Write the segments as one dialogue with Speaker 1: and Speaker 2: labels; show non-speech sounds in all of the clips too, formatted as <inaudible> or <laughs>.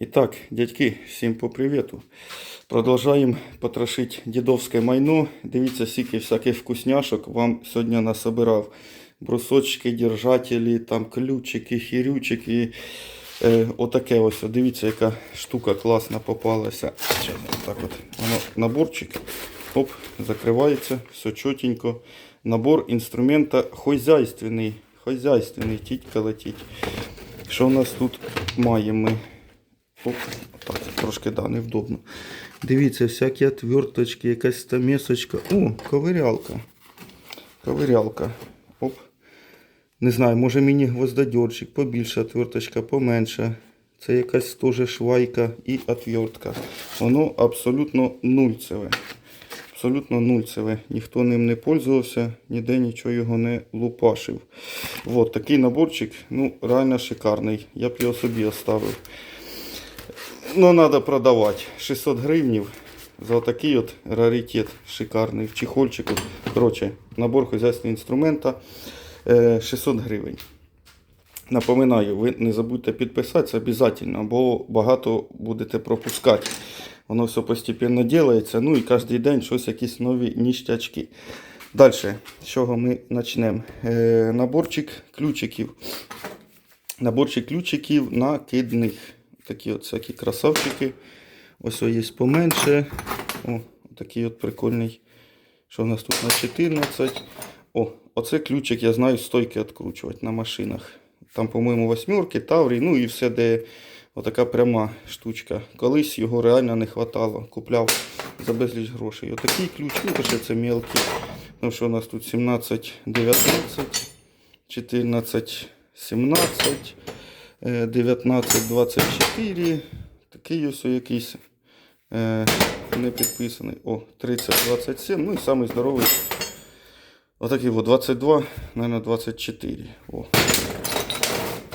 Speaker 1: І так, дядьки, всім по привіту. Продовжуємо потрошити дідовське майно. Дивіться, скільки всяких вкусняшок вам сьогодні насобирав. Брусочки, держателі, там ключики, хірючики. Е, отаке ось. Дивіться, яка штука класна попалася. Щас, Так от, воно, наборчик. Оп, закривається, все чотенько. Набор інструмента хозяйственний. Хозяйственний, тітька летіть. Що в нас тут маємо ми? Оп, так, трошки да, невдобно. Дивіться, всякі отверточки, якась стамесочка. О, ковирялка. Ковирялка. Оп. Не знаю, може мені гвоздодерчик, побільше отверточка, поменше. Це якась теж швайка і отвертка. Воно абсолютно нульцеве. Абсолютно нульцеве. Ніхто ним не пользувався, ніде нічого його не лупашив. Вот такий наборчик, ну, реально шикарний. Я б його собі оставив. Ну, треба продавати. 600 гривнів за такий от раритет шикарний в чехольчику. Коротше, набор хозяйственного інструмента е, 600 гривень. Напоминаю, ви не забудьте підписатися обов'язково, бо багато будете пропускати. Воно все постійно робиться, ну і кожен день щось якісь нові ніштячки. Далі, з чого ми почнемо? Е, наборчик ключиків. Наборчик ключиків накидних. Такі от всякі красавчики. Ось є поменше. О, такий от прикольний. Що в нас тут на 14. О, оце ключик, я знаю, стойки відкручувати на машинах. Там, по-моєму, восьмерки, таврі, ну і все, де отака пряма штучка. Колись його реально не хватало. Купляв за безліч грошей. Отакий ключ, ну ще це мелкий. Ну що у нас тут 17, 19, 14, 17. 1924. Такий ось якийсь е, не підписаний. О, 3027. Ну і самий здоровий. Отакий от 22, мабуть, 24. О.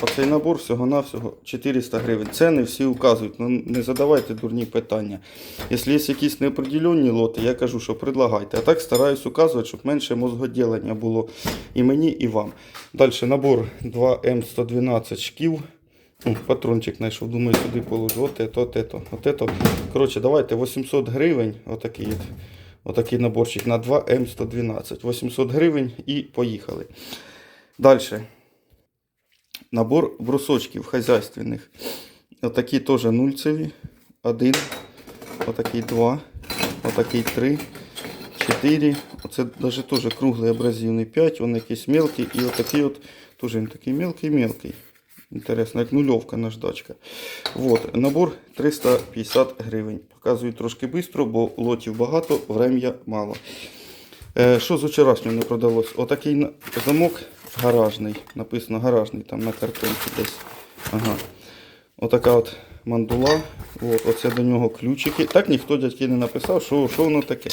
Speaker 1: Оцей набор всього-навсього 400 гривень. Це не всі указують. Ну, не задавайте дурні питання. Якщо є якісь неопределенні лоти, я кажу, що предлагайте. А так стараюсь указувати, щоб менше мозгоділення було і мені, і вам. Далі набор 2М112 шків. Патрончик знайшов, думаю, сюди положу. От ето, от ето, от ето. Коротше, давайте 800 гривень. Отакий, отакий наборчик на 2М112. 800 гривень і поїхали. Далі. Набор брусочків хазяйственних. Отакі теж нульцеві. Один. Отакий два. Отакий три. Чотири. Оце навіть теж круглий абразивний 5. Він якийсь мелкий. І отакий от теж він такий мелкий-мелкий. Інтересно, як нульовка наждачка. Вот. Набор 350 гривень. Показую трошки швидко, бо лотів багато, врем'я мало. Е, що з вчорашнього не продалось? Отакий замок гаражний. Написано гаражний там на картинці десь. Ага. Отака от мандула. От, оце до нього ключики. Так ніхто дядьки не написав, що воно таке.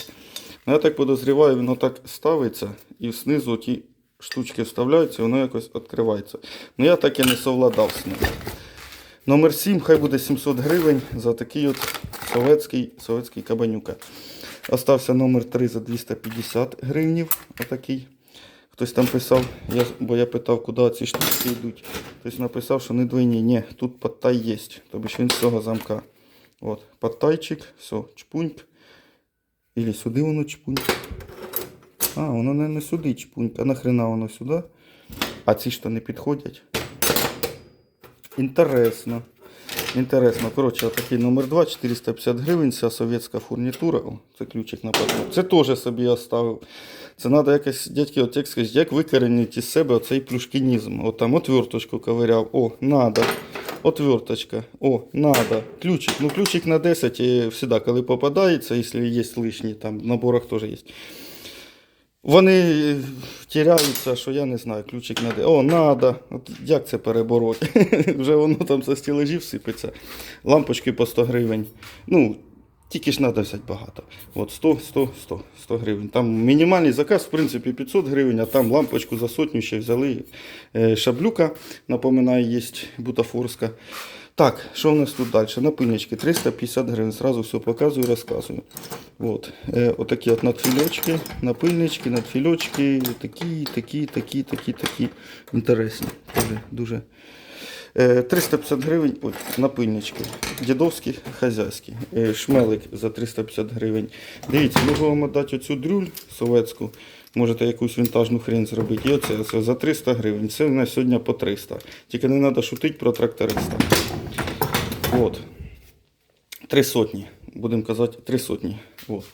Speaker 1: Ну, я так подозріваю, воно так ставиться і знизу ті штучки вставляються, і воно якось відкривається. Ну я так і не совладав з ним. Номер 7, хай буде 700 гривень за такий от советський, советський кабанюка. Остався номер 3 за 250 гривнів. Отакий. Хтось там писав, я, бо я питав, куди ці штучки йдуть. Хтось написав, що не двойні. Ні, тут подтай є. Тобто він з цього замка. От, подтайчик, все, чпуньк. Ілі сюди воно чпуньк. А, воно не, сюди чпуньк. А нахрена воно сюди? А ці що не підходять? Інтересно. Інтересно. Коротше, отакий номер 2, 450 гривень, ця совєтська фурнітура. О, це ключик на патрон. Це теж собі оставив. Це треба якось, дядьки, от як скажіть, як викоренити із себе оцей плюшкінізм. От там отверточку ковиряв. О, надо. Отверточка. О, надо. Ключик. Ну, ключик на 10 і завжди, коли попадається, якщо є лишні, там в наборах теж є. Вони тіряються, що я не знаю, ключик надо. О, надо. От як це перебороти? <laughs> Вже воно там за стілежів сипеться. Лампочки по 100 гривень. Ну, тільки ж треба взяти багато. От 100, 100, 100, 100 гривень. Там мінімальний заказ, в принципі, 500 гривень, а там лампочку за сотню ще взяли. Е, Шаблюка, напоминаю, є бутафорська. Так, що в нас тут далі? Напильнички 350 гривень. Сразу все показую, розказую. От. Е, отакі от надфільочки, напильнички, надфільочки. Такі, такі, такі, такі, такі. Інтересні. Дуже, дуже. Е, 350 гривень ой, напильнички. Дідовські, хазяйські. Е, Шмелик за 350 гривень. Дивіться, можу вам дати оцю дрюль советську. Можете якусь вінтажну хрень зробити. І оце, оце за 300 гривень. Це на сьогодні по 300. Тільки не треба шутити про тракториста. От. Три сотні. Будемо казати, три сотні. От.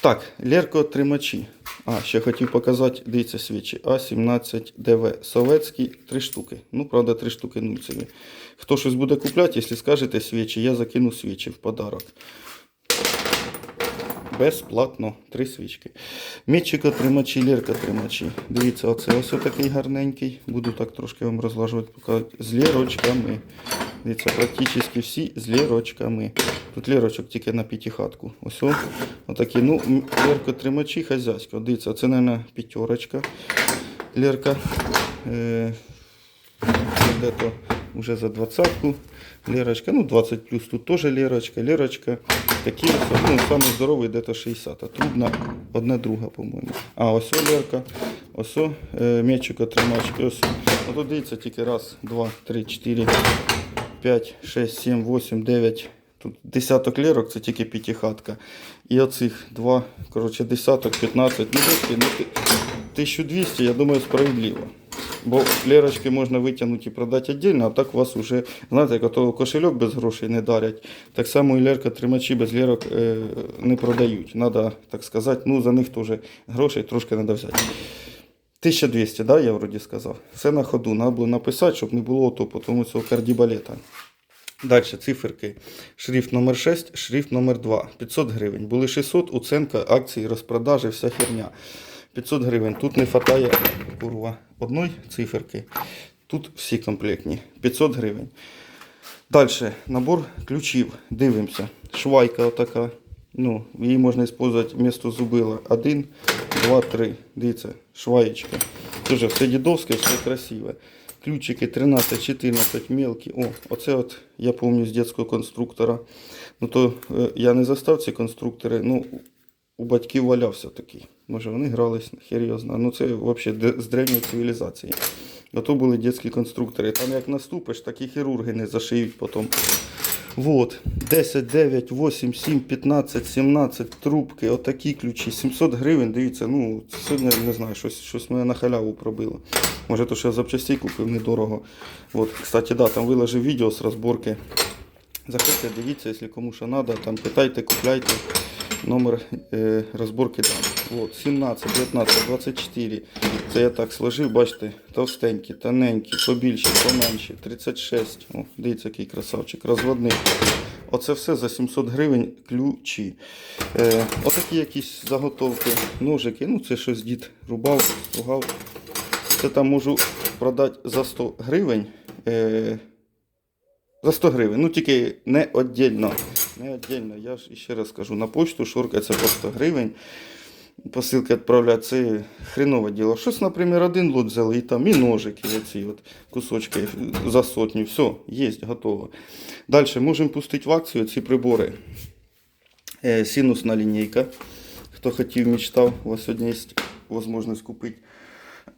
Speaker 1: Так, Лерко тримачі. А, ще хотів показати, дивіться свічі. А17ДВ. Советські, три штуки. Ну, правда, три штуки нульцеві. Хто щось буде купляти, якщо скажете свічі, я закину свічі в подарок. Безплатно. Три свічки. Мітчика тримачі, лірка тримачі. Дивіться, оце ось такий гарненький. Буду так трошки вам розлажувати, показувати. З лірочками. Дивіться, практично всі з лірочками. Тут лірочок тільки на п'ятихатку. Ось о, отакі. Ну, лірка хазяйська. Дивіться, це, мабуть, п'ятерочка. Лірка. Е, де-то вже за двадцатку. Лерочка, ну 20 плюс тут теж Лерочка, Лерочка. Такі ось, ну, самий здоровий де-то 60. А трудна одна друга, по-моєму. А ось о Лерка, ось о е, м'ячика тримачки. Ось. Ну, тут дивіться тільки раз, два, три, чотири, п'ять, шесть, сім, восемь, дев'ять. Тут десяток лірок, це тільки п'ятихатка. І оцих два, коротше, десяток, 15. Ну, десь, ну, 1200, я думаю, справедливо. Бо лірочки можна витягнути і продати віддільно, а так у вас вже, знаєте, ото кошельок без грошей не дарять. Так само і лерка тримачі без лірок е, не продають. Надо, так сказати, ну за них теж грошей трошки треба взяти. 1200, да, я вроді сказав. Все на ходу. Треба було написати, щоб не було ото потім цього кардібалета. Далі циферки. Шрифт номер 6, шрифт номер 2. 500 гривень. Були 600, оценка, акції, розпродажі, вся херня. 500 гривень. Тут не вистачає курва, одної циферки. Тут всі комплектні. 500 гривень. Далі набор ключів. Дивимося. Швайка отака. Ну, її можна використовувати вместо зубила. Один, два, три. Дивіться, шваєчка. Тоже все дідовське, все красиве. Ключики 13, 14 мелкі. О, оце от я пам'ятаю з дитячого конструктора. Ну то е, я не застав ці конструктори. Ну, у батьків валявся такий. Може вони грались, знає. Ну це взагалі з древньої цивілізації. Ото були дитячі конструктори. Там як наступиш, так і хірурги не зашиють потім. Вот. 10, 9, 8, 7, 15, 17 трубки, отакі ключі. 700 гривень, дивіться, ну, сьогодні не знаю, щось, щось мене на халяву пробило. Може, то що я запчастей купив недорого. Вот, кстати, да, там виложив відео з розборки. Заходьте, дивіться, якщо кому що треба, там питайте, купляйте. Номер е, розборки там. Вот, 17, 19, 24. Це я так сложив, бачите, товстенькі, тоненькі, побільші, поменші, 36. О, дивіться, який красавчик, розводний. Оце все за 700 гривень ключі. Е, отакі якісь заготовки, ножики. Ну, це щось дід рубав, стругав. Це там можу продати за 100 гривень. Е, за 100 гривень. Ну тільки не віддільно. Не віддільно. Я ж ще раз кажу, на почту шуркається по 100 гривень. Посилки відправляти, це хренове діло. Щось, наприклад, один лот взяли, і там і ножики, оці от кусочки за сотню. Все, є, готово. Далі можемо пустити в акцію ці прибори. Е, Синусна лінійка. Хто хотів, мечтав, у вас сьогодні є можливість купити.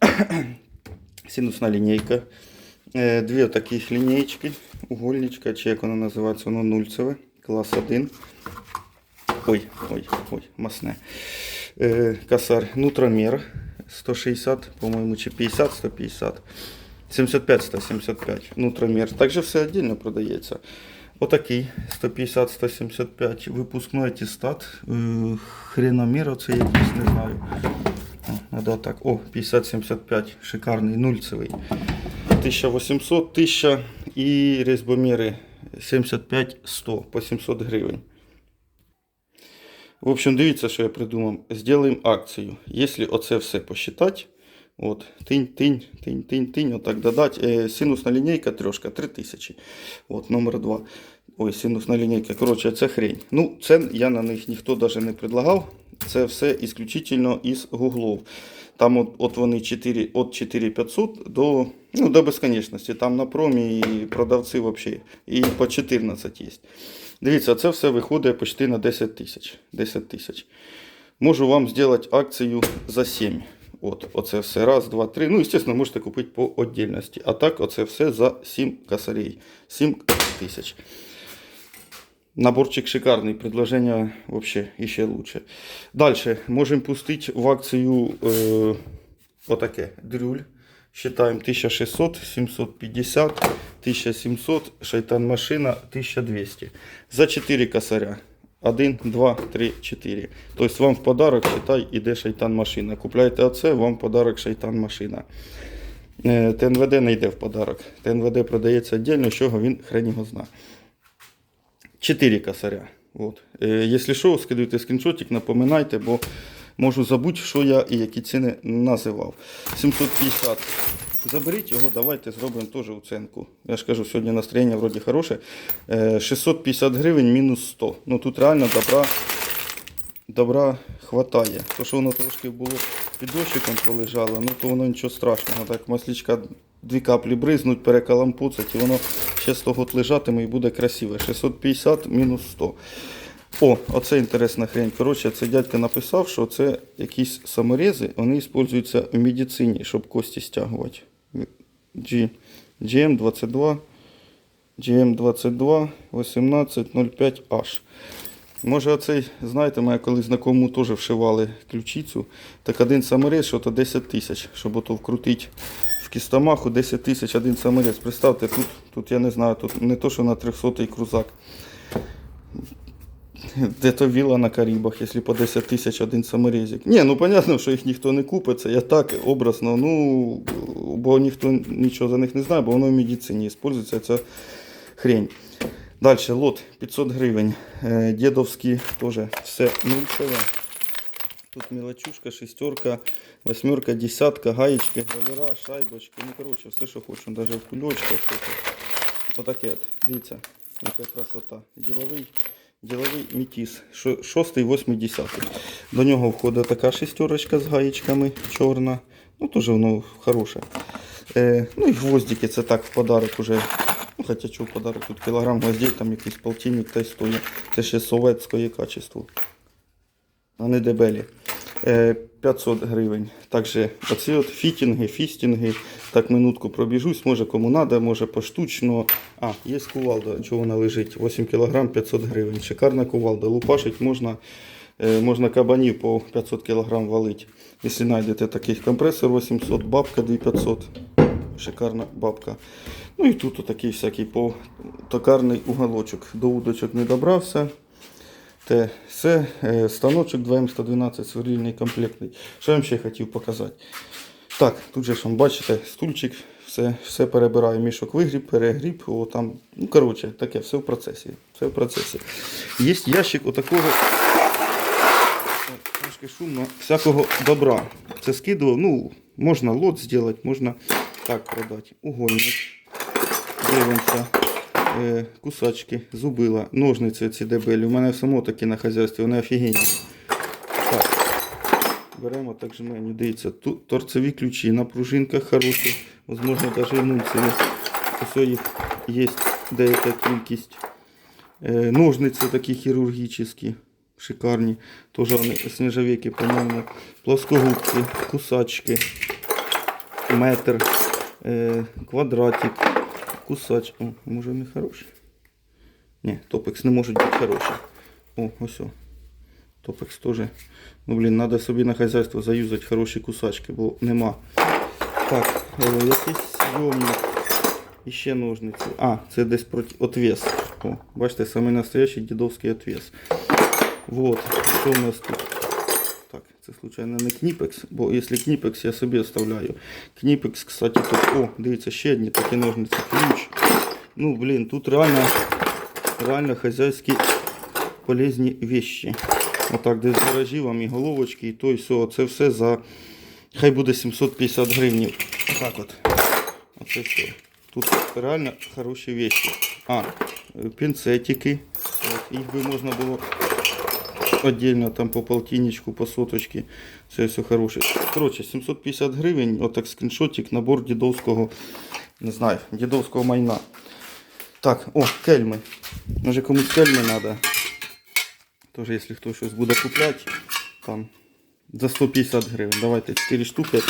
Speaker 1: <coughs> Синусна лінійка. Е, Дві таких лінійки, угольничка, чи як воно називається, воно нульцеве, клас 1. Ой, ой, ой, масне. Е, Косар нутромер 160, по-моєму, чи 50, 150. 75, 175 нутромер. Також все віддільно продається. Отакий 150-175. Випускний атестат. Е, Хреномір оце якийсь, не знаю. Надо так. О, 50-75. Шикарний, нульцевий. 1800, 1000 і різьбоміри 75-100 по 700 гривень. В общем, дивіться, що я придумав. Сделаем акцію. Якщо оце все посчитати, от, тинь, тинь, тинь, тинь, тинь, отак додати. Е, синусна лінійка трошка 3000. От, номер 2. Ой, синусна лінійка. Коротше, це хрень. Ну, це я на них ніхто навіть не предлагав. Це все исключительно із гуглов. Там от, от вони 4, от 4500 до, ну, до безконечності. Там на промі і продавці взагалі. І по 14 є. Дивіться, це все виходить почти на 10 тисяч. 10 тисяч. Можу вам зробити акцію за 7. От, оце все. Раз, два, три. Ну, звісно, можете купити по отдельності. А так, оце все за 7 косарей. 7 тисяч. Наборчик шикарний, предложення вообще ще лучше. Далі можемо пустити в акцію е, отаке дрюль. Считаем 1600, 750, 1700, шайтан машина 1200. За 4 косаря. 1, 2, 3, 4. Тобто вам в подарок, считай, іде шайтан машина. Купляєте оце, вам в подарок шайтан машина. Е, ТНВД не йде в подарок. ТНВД продається віддільно, з чого він хрен його знає. 4 косаря. Вот. Е, якщо що, скидуйте скріншотик, напоминайте, бо можу забути, що я і які ціни називав. 750. Заберіть його, давайте зробимо теж оценку. Я ж кажу, сьогодні настроєння вроді хороше. Е, 650 гривень мінус 100. Ну тут реально добра, добра хватає. То, що воно трошки було під дощиком полежало, ну то воно нічого страшного. Так, маслічка дві каплі бризнуть, перекалампуцать, і воно ще 100 год лежатиме і буде красиве. 650 мінус 100. О, оце інтересна хрень. Коротше, це дядько написав, що це якісь саморези, вони використовуються в медицині, щоб кості стягувати. G, GM22, GM22 1805H. Може, оцей, знаєте, мене колись знакомому теж вшивали ключицю. Так один саморез, що то 10 тисяч, щоб ото вкрутити в кістомаху 10 тисяч один саморез. Представте, тут, тут я не знаю, тут не то, що на 300-й крузак. <laughs> Де то віла на Карибах, якщо по 10 тисяч один саморезик. Ні, ну понятно, що їх ніхто не купить, це я так образно, ну, бо ніхто нічого за них не знає, бо воно в медицині використовується ця хрень. Далі, лот 500 гривень. Е, теж все нульцеве. Тут мелочушка, шестерка, восьмерка, десятка, гаєчки, гравера, шайбочки. Ну, коротше, все, що хочу. Навіть в кульочках. Отаке. Дивіться, яка красота. Діловий, діловий. Шо- Шостий, восьмий, десятий. До нього входить така шестерочка з гаєчками, чорна. Ну, теж воно хороше. Е, ну і гвоздики, це так в подарок уже. Ну, хоча що в подарок, тут кілограм гвоздей, там якийсь полтинник та й стоїть. Це ще советське качество. А не дебелі. Е, 500 гривень. Також оці от фітінги, фістінги. Так минутку пробіжусь, може кому треба, може поштучно. А, є кувалда, чого вона лежить. 8 кг 500 гривень. Шикарна кувалда. Лупашить можна, е, можна кабанів по 500 кг валить. Якщо знайдете таких компресор 800, бабка 2500. Шикарна бабка. Ну і тут отакий всякий по токарний уголочок. До удочок не добрався. Те, все, е, станочок 2М112 сверлильний комплектний. Що я вам ще хотів показати? Так, тут же ж вам бачите, стульчик, все, все перебираю, мішок вигріб, перегріб, о, там, ну коротше, таке, все в процесі. Все в процесі. Є ящик отакого. Трошки шумно, всякого добра. Це скидував, ну, можна лот зробити, можна так продати. Угольник. Дивимося. Е, кусачки, зубила, ножниці ці дебелі. У мене само такі на хазяйстві, вони офігенні. Так. Беремо так жменю. Дивіться, тут торцеві ключі на пружинках хороші, можливо, навіть нульцеві. Ось їх є деяка кількість. Е, ножниці такі хірургічні, шикарні. Теж вони нержавейки, по-моєму. Плоскогубці, кусачки, метр, е, квадратик. Кусач. О, може не хороший? Ні, топекс не можуть бути хороші. О, ось о. Топекс теж. Ну, блін, треба собі на хазяйство заюзати хороші кусачки, бо нема. Так, е, якийсь зйомник. І ще ножниці. А, це десь проти отвес. О, бачите, самий настоящий дідовський отвес. Вот, що у нас тут? Так, це случайно не кніпекс, бо якщо кніпекс, я собі оставляю. Кніпекс, кстати, тут. О, дивіться, ще одні такі ножниці. Ключ. Ну, блін, тут реально, реально хазяйські полезні вещи. Отак, десь гаражі вам і головочки, і то, і все. Це все за. Хай буде 750 гривень. Так от. Оце все. Тут реально хороші вещи. А, пінцетики. От, їх би можна було отдельно там по полтинничку, по соточки. Це все хороше. Коротше, 750 гривень, отак скріншотик, набор дідовського, не знаю, дідовського майна. Так, о, кельми. Може комусь кельми треба. Тоже, якщо хтось щось буде купляти, там За 150 гривень. Давайте 4 штуки.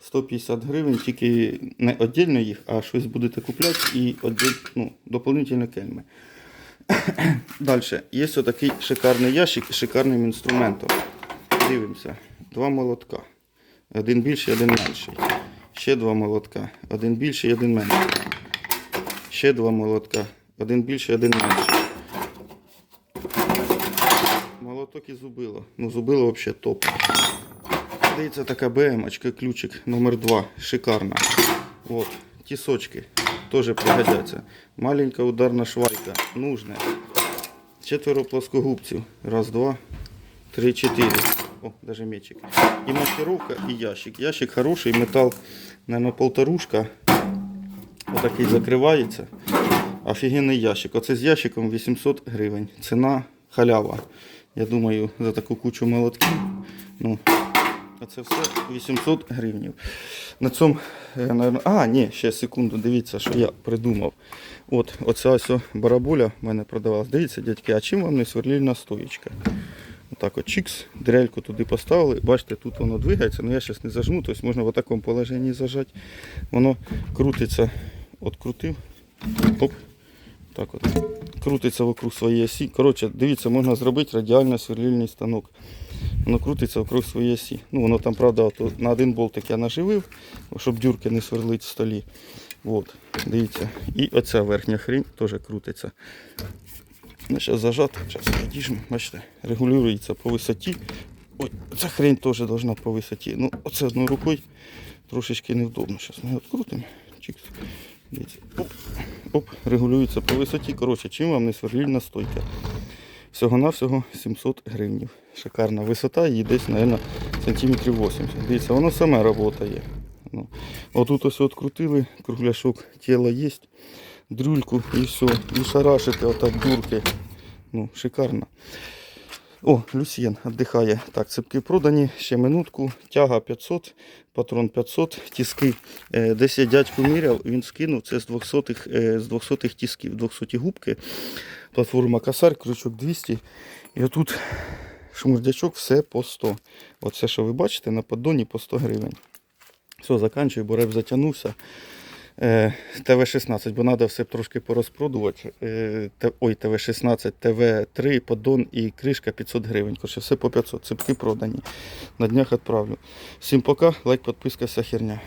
Speaker 1: 150 гривень, тільки не віддільно їх, а щось будете купляти і відділь, ну, дополнительно кельми. <coughs> Далі. Є отакий шикарний ящик з шикарним інструментом. Дивимося. Два молотка. Один більший, один менший. Ще два молотка. Один більший, один менший. Ще два молотка. Один більший, один менший. Молоток і зубило. Ну, зубило взагалі топ. Дивіться, така БМ-очка, ключик номер 2. Шикарна. Вот. Тісочки. Теж пригодяться. Маленька ударна швайка. Нужна. Четверо плоскогубців. Раз, два, три, чотири. О, даже мечик. І маскировка, і ящик. Ящик хороший, метал, наверное, полторушка. Отакий закривається. Офігенний ящик. Оце з ящиком 800 гривень. Ціна халява. Я думаю, за таку кучу молотків. Ну, а це все 800 гривень. На цьому, е, наверно, а, ні, ще секунду, дивіться, що я придумав. От, оця ось барабуля в мене продавалась. Дивіться, дядьки, а чим вам не сверлільна стоїчка? Отак от чикс, дрельку туди поставили. Бачите, тут воно двигається, але я зараз не зажму, тобто можна в такому положенні зажати. Воно крутиться, от крутив. Оп. Так от. Крутиться вокруг своєї осі. Коротше, дивіться, можна зробити радіально сверлільний станок. Воно крутиться вокруг своєї осі. Ну, воно там, правда, от, на один болтик я наживив, щоб дюрки не сверлить в столі. От, дивіться. І оця верхня хрень теж крутиться. Ну, зараз зажати, зараз підіжмо, бачите, регулюється по висоті. Ой, ця хрень теж должна по висоті. Ну, оце одною рукою трошечки невдобно. Зараз ми відкрутимо. Оп, оп, регулюється по висоті. Коротше, чим вам не сверлільна стойка. Всього-навсього 700 гривень. Шикарна висота, її десь, мабуть, сантиметрів 80. Дивіться, воно саме працює. Ну, отут ось відкрутили, кругляшок тіла є, дрюльку і все. І шарашите отак дурки. Ну, шикарно. О, Люсьєн віддихає. Так, цепки продані. Ще минутку. Тяга 500, патрон 500, тіски. Е, Десь я дядьку міряв, він скинув. Це з 200-х е, з 200-х тісків, 200 губки. Платформа косарь, крючок 200. І отут шмурдячок все по 100. Оце, що ви бачите, на поддоні по 100 гривень. Все, заканчую, бо реп затягнувся. Е, ТВ-16, бо треба все трошки порозпродувати. Е, Ой, ТВ-16, ТВ-3, поддон і кришка 500 гривень. Короче, все по 500, цепки продані. На днях відправлю. Всім пока, лайк, підписка, вся херня.